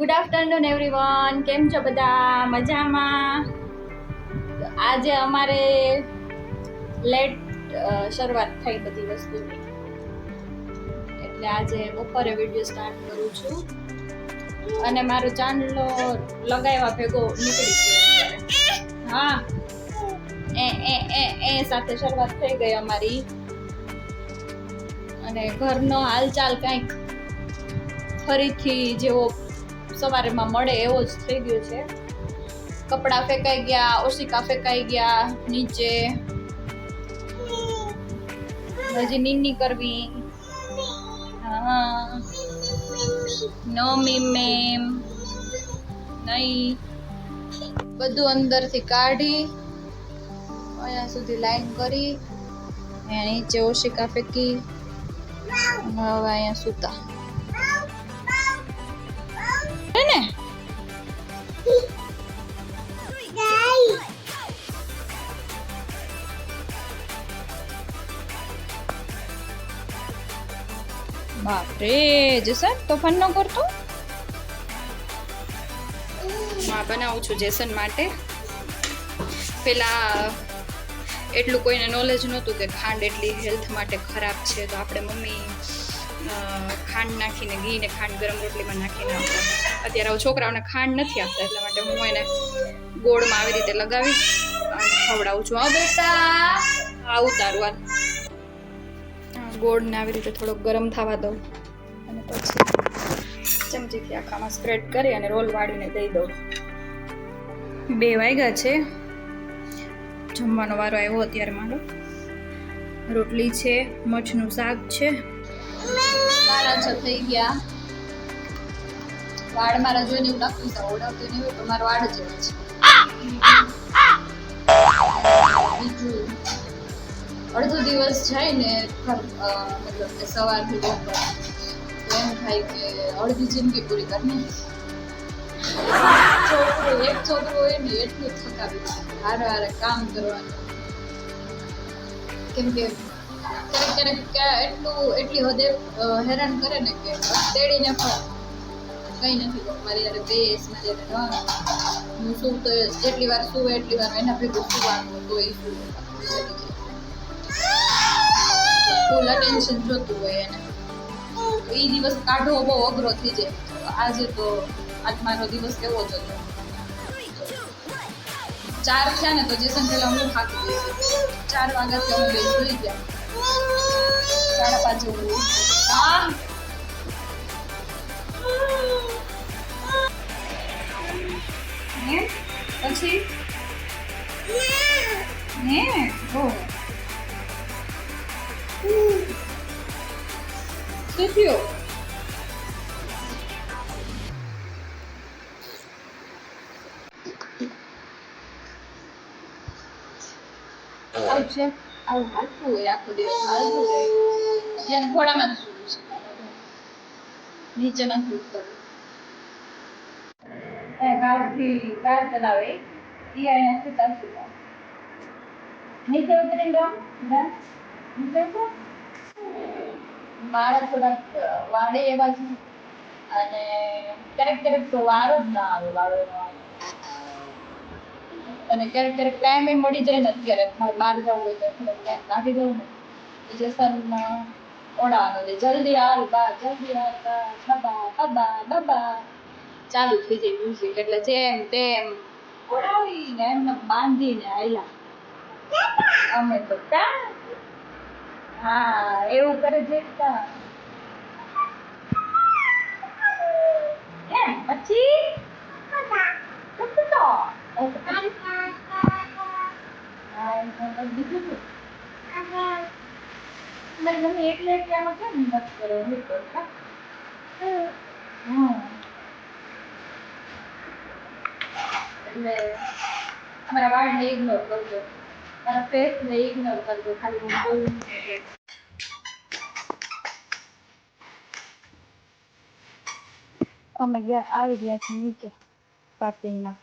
Good afternoon everyone કેમ છો બધા? મજામાં? આજે અમારે લેટ શરૂઆત થઈ બધી વસ્તુની. એટલે આજે બપોરે વીડિયો સ્ટાર્ટ કરું છું. અને મારો ચાંદલો લગાવ્યા ભેગો નીકળી ગયો. હા. એ એ એ એ સાથે શરૂઆત થઈ ગઈ અમારી. અને ઘરનો હાલચાલ કંઈક ફરીથી જેવો સવારેમાં મળે એવો જ થઈ ગયો છે. કપડાં ફેંકાઈ ગયા, ઓશિકા ફેંકાઈ ગયા, નીચે. હજી નીની કરવી. હા. No ma'am ma'am. નહીં. બધું અંદરથી કાઢી, અહીંયા સુધી લાઈન કરી. નીચે ઓશિકા ફેંકી. હવે અહીંયા સૂતા. બાપરે, જેસન, તોફાન ન કરતો? માં બનાવું છું જેસન માટે. પેલા, એટલું કોઈને નોલેજ નહોતું કે ખાંડ એટલી હેલ્થ માટે ખરાબ છે, તો આપણે મમ્મી ખાંડ નાખીને ઘી ને ખાંડ ગરમ રોટલીમાં નાખીને આપતા અત્યારે છોકરાઓને ખાંડ નથી આપતા, એટલા માટે હું એને ગોળમાં આવી રીતે લગાવી અને ખવડાવું છું. હા, બેટા, આ ઉતારું આ આ ગોળને આવી રીતે થોડોક ગરમ થવા દઉં. અને પછી ચમચીથી આખામાં સ્પ્રેડ કરી અને રોલ વાળીને દઈ દઉં. બે વાગ્યા છે. જમવાનો વારો આવ્યો અત્યારે મારો. રોટલી છે મઠનું શાક છે. સાડા છ થઈ ગયા. વાળ મારા જોઈને એવું લાગતું છે ઓળખતું નહીં હોય તો મારો વાળ જેવો છે. બીજું અડધો દિવસ જાય ને મતલબ કે સવારથી બપોર એમ થાય. કે અડધી જિંદગી પૂરી કરી છોકરો એક છોકરો હોય ને એટલું થકાવી દે. હારે હારે કામ કરવાનું. કેમ કે ક્યારેક ક્યારેક ક્યાં એટલું એટલી હદે હેરાન કરે ને કે તેડીને પણ કઈ નથી મારી યારે બેસ મારી યારે હું સૂતો જેટલી વાર સુવે એટલી વાર એના ભેગું સુવાનું તો એ સુવે. ફૂલ અટેન્શન જોતું હોય એને. એ દિવસ કાઢવો બહુ અઘરો થઈ જાય. આજે તો આજ મારો દિવસ કેવો જ હતો. ચાર થયા ને તો જેસન પેલા હું ગઈ હતી. ચાર વાગ્યાથી અમે બે જોઈ ગયા. સાડા પાંચ જેવું હા? હે? પછી? ને ઓ શું થયું આવું છે આવું હાલતું હોય આખો દિવસ હાલતું હોય ધ્યાન ઘોડામાં સૂવું છે નીચે નથી ઉતરવું કારથી કાર ચલાવે ઈ અહીંયા સુતા સુતા નીચે ઉતરી જાઓ નીચે ઉતરો. મારા થોડાક વાળે એવા છે અને ક્યારેક ક્યારેક તો વારો જ ના આવે, વાળો આવે. અને ક્યારેક ક્યારેક ટાઈમે મળી જાય ને અત્યારે. મારે બહાર જવું હોય તો ટાઈમ કાઢી દઉં ને, એટલે સનમાં ઓડાવાનો એટલે જલ્દી હાલ બા, જલ્દી હાલ બા, બબા બબા બબા. ચાલુ થઈ જાય મ્યુઝિક એટલે જેમ તેમ ઓડાવીને એમને બાંધીને આયલા. અમે તો કા હા, એવું કરે છે કા એમ પછી? બીજું શું મમ્મી તમે એકલા એકલામાં કેમ હિંમત કરો? નહીં કરતા એટલે અમારા વાળને ઇગ્નોર કરજો. મારા ફેસને ઇગ્નોર કરજો ખાલી હું બોલું છું એટલે. અમે ગયા આવી ગયા છે નીચે પાર્કિંગના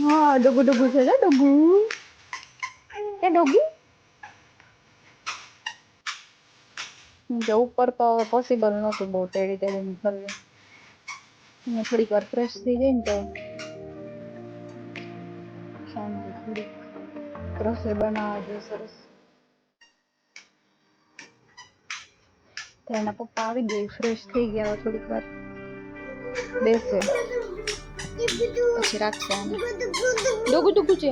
હા ડગુ ડગુ છે ને ડગુ એ ડોગી જો ઉપર તો હવે પોસિબલ નહોતું બહુ તેડી તેડીને કરવું અહીંયા થોડીક વાર ફ્રેશ થઈ જાય ને તો રસોઈ બનાવવા દે સરસ એના પપ્પા આવી ગઈ ફ્રેશ થઈ ગયા થોડીક વાર. બેસે. પછી રાખશે આને. ડોગુ ડોગુ છે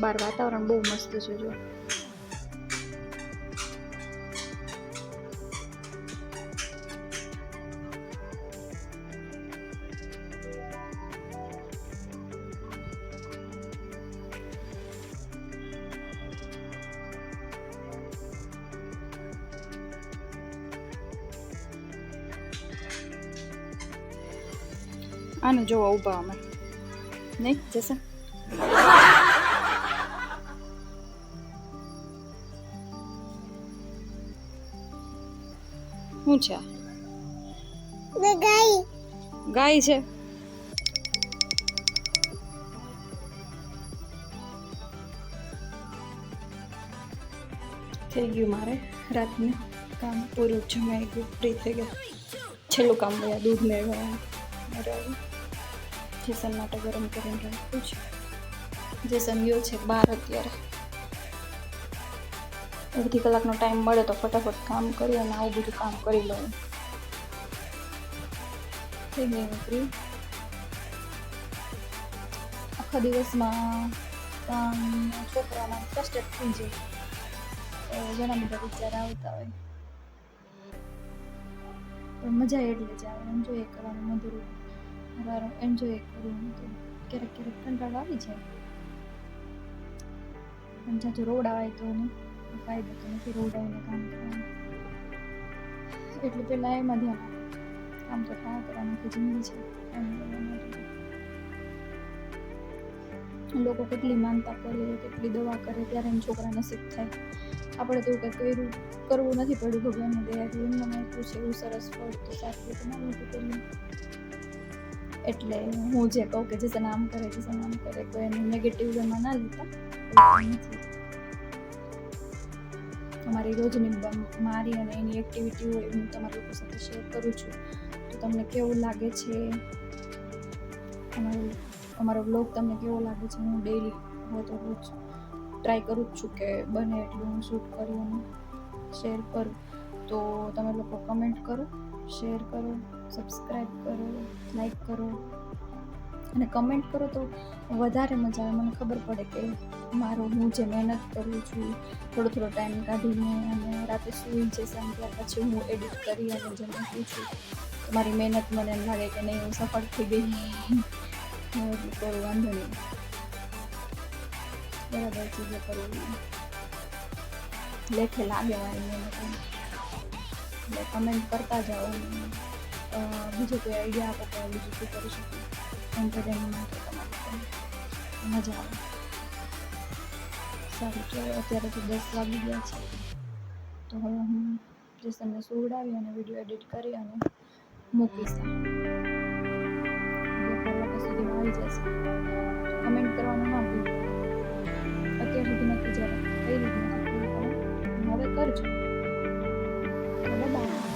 બાર વાતાવરણ બહુ મસ્ત છે જો આને જોવા ઊભા અમે નહીં જશે શું છે ગાય ગાય છે? થઈ ગયું મારે રાતનું કામ. પૂરું જમાઈ ગયું ફ્રી થઈ ગયા. છેલ્લું કામ ગયા દૂધ મેળવવા બરાબર જેસન માટે ગરમ કરીને રાખ્યું છે. જેસન ગયો છે બાર અત્યારે. અડધી કલાકનો ટાઈમ મળે તો ફટાફટ કામ કરી અને આવું બધું કામ કરી લઉં. થઈ ગઈ આખા દિવસમાં છોકરાના ફ્રસ્ટ્રેટ થઈ જાય. ઘણા બધા વિચાર આવતા હોય. મજા એટલે જ આવે એન્જોય કરવાનું મધુર. મારું એન્જોય કરવું તો. ક્યારેક ક્યારેક કંટાળો આવી જાય. પણ રોડ આવે તો નહીં. ફાયદો તો નથી રોડ આવીને કામ કરવાનું. એટલે પહેલાં એમાં ધ્યાન આમ તો કામ કરવાનું કે જિંદગી છે. લોકો કેટલી માનતા કરે, કેટલી દવા કરે, ત્યારે એમ છોકરા નસીબ થાય. આપણે તો એવું કર્યું, કરવું નથી પડ્યું ભગવાનની દયાથી. એમને આપ્યું છે, એવું સરસ ફળ તો સાચું એટલે હું જે કહું કે જે નામ કરે, જે નામ કરે, તો એનું નેગેટિવ વેમાં ના લેતા. તમારી રોજની મારી અને એની એક્ટિવિટી હોય હું તમારા લોકો સાથે શેર કરું છું. તો તમને કેવું લાગે છે? અમારો અમારો બ્લોગ તમને કેવો લાગે છે? હું ડેઈલી હોય તો રોજ ટ્રાય કરું જ છું કે બને એટલું હું શૂટ કરું અને શેર કરું. તો તમે લોકો કમેન્ટ કરો. શેર કરો સબસ્ક્રાઈબ કરો લાઈક કરો અને કમેન્ટ કરો તો વધારે મજા આવે. મને ખબર પડે કે મારો હું જે મહેનત કરું છું, થોડો થોડો ટાઈમ કાઢીને અને રાતે સૂઈ જશે અને ત્યાર પછી હું એડિટ કરી અને જે મૂકું છું, મારી મહેનત મને એમ લાગે કે નહીં, હું સફળ થઈ ગઈ એટલું કરું વાંધો નહીં. બરાબર ચીજો કરવું લેખે લાગે મારી મહેનત. એટલે કમેન્ટ કરતા જાઓ. બીજો કોઈ આઈડિયા આપો કે બીજું શું કરી શકું એન્ટરટેનમેન્ટ માટે તમારે મજા આવે. સારું, ચાલો, અત્યારે તો દસ વાગી ગયા છે. તો હવે હું જેસનને સુવડાવી અને વીડિયો એડિટ કરી અને મૂકીશ. વાગ્યા આવી કમેન્ટ કરવાનું ના ભૂલ. અત્યાર સુધી નથી જ્યારે કઈ રીતના હવે કરજો. Nó.